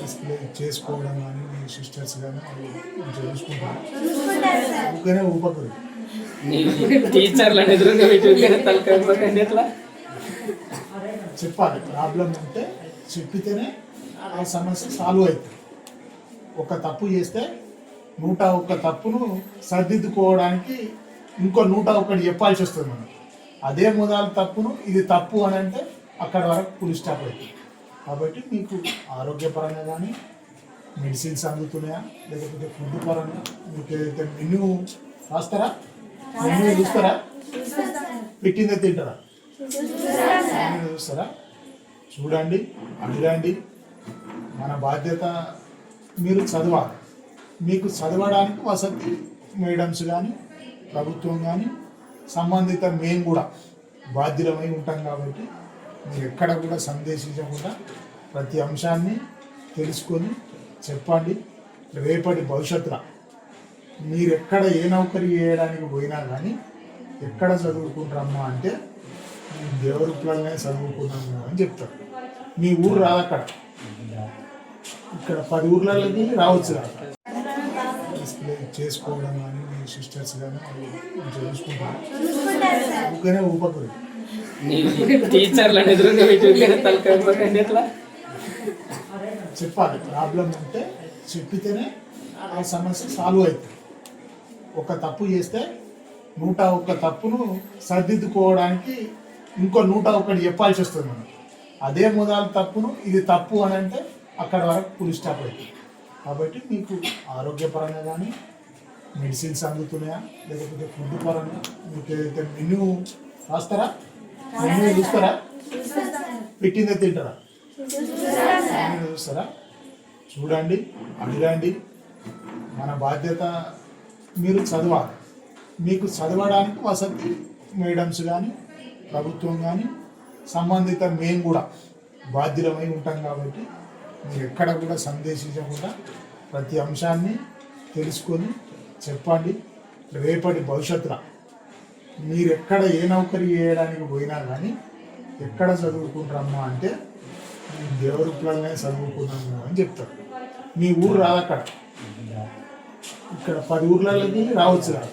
Display చేసుకోవడం కానీ మీ sisters కానీ చూసుకుంటారు. ఊపకరు టీచర్లను ఎదురుగా పెట్టి తలకాయ ఎట్లా? చెప్పాలి. ప్రాబ్లం ఉంటే చెప్పితేనే ఆ సమస్య సాల్వ్ అవుతుంది. ఒక తప్పు చేస్తే నూట ఒక్క తప్పును సర్దిద్దుకోవడానికి ఇంకో నూట ఒకటి చెప్పాల్సి వస్తుంది మనం అదే మొదలు తప్పును ఇది తప్పు అని అంటే అక్కడ వరకు పులి స్టాప్ అవుతుంది. కాబట్టి మీకు ఆరోగ్యపరంగా కానీ మెడిసిన్స్ అందుతున్నాయా? లేకపోతే ఫుడ్ పరంగా? మీకు ఏదైతే మెన్యూ రాస్తారా? మెన్యూ చూస్తారా? పెట్టిందే తింటారా? మెన్యూ చూస్తారా? చూడండి అడగండి. మన బాధ్యత మీరు చదవాలి. మీకు చదవడానికి వసతి మేడమ్స్ కానీ ప్రభుత్వం కానీ సంబంధిత మేము కూడా బాధ్యులమై ఉంటాం కాబట్టి ఎక్కడ కూడా సందేశించకుండా ప్రతి అంశాన్ని తెలుసుకొని చెప్పండి. రేపటి భవిష్యత్తులో మీరు ఎక్కడ ఏ నౌకరీ చేయడానికి పోయినా కానీ ఎక్కడ చదువుకుంటారమ్మా అంటే మేము దేవరూపులనే చదువుకున్నాము అని చెప్తారు. మీ ఊరు రాదు అక్కడ. ఇక్కడ పది ఊర్లలోకి రావచ్చు చేసుకోవడం కానీ మీ సిస్టర్స్ కానీ చూసుకుంటారు. ఊరికనే ఊపకరు ఎట్లా చెప్పాలి. ప్రాబ్లం ఉంటే చెప్పితేనే ఆ సమస్య సాల్వ్ అవుతుంది. ఒక తప్పు చేస్తే నూట ఒక్క తప్పును సర్దిద్దుకోవడానికి ఇంకో నూట ఒకటి చెప్పాల్సి వస్తుంది మనం అదే మొదలు తప్పును ఇది తప్పు అని అంటే అక్కడ వరకు పులి స్టాప్ అవుతుంది. కాబట్టి మీకు ఆరోగ్యపరంగా కానీ మెడిసిన్స్ అందుతున్నాయా లేకపోతే ఫుడ్ పరంగా? మీకు ఏదైతే మెన్యూ రాస్తారా? మెన్యూ చూస్తారా? పెట్టిందే తింటారా? చూస్తారా? చూడండి అడగండి. మన బాధ్యత మీరు చదవాలి. మీకు చదవడానికి వసతి మేడమ్స్ కానీ ప్రభుత్వం కానీ సంబంధిత మేము కూడా బాధ్యులమై ఉంటాం కాబట్టి మీరు ఎక్కడ కూడా సందేశించకుండా ప్రతి అంశాన్ని తెలుసుకొని చెప్పండి. రేపటి భవిష్యత్తులో మీరు ఎక్కడ ఏ నౌకరీ చేయడానికి పోయినా కానీ ఎక్కడ చదువుకుంటారమ్మా అంటే మేము దేవరూపులనే చదువుకున్నాము అని చెప్తారు. మీ ఊరు రాదక్కడ. ఇక్కడ పది ఊర్లకి రావచ్చు కదా.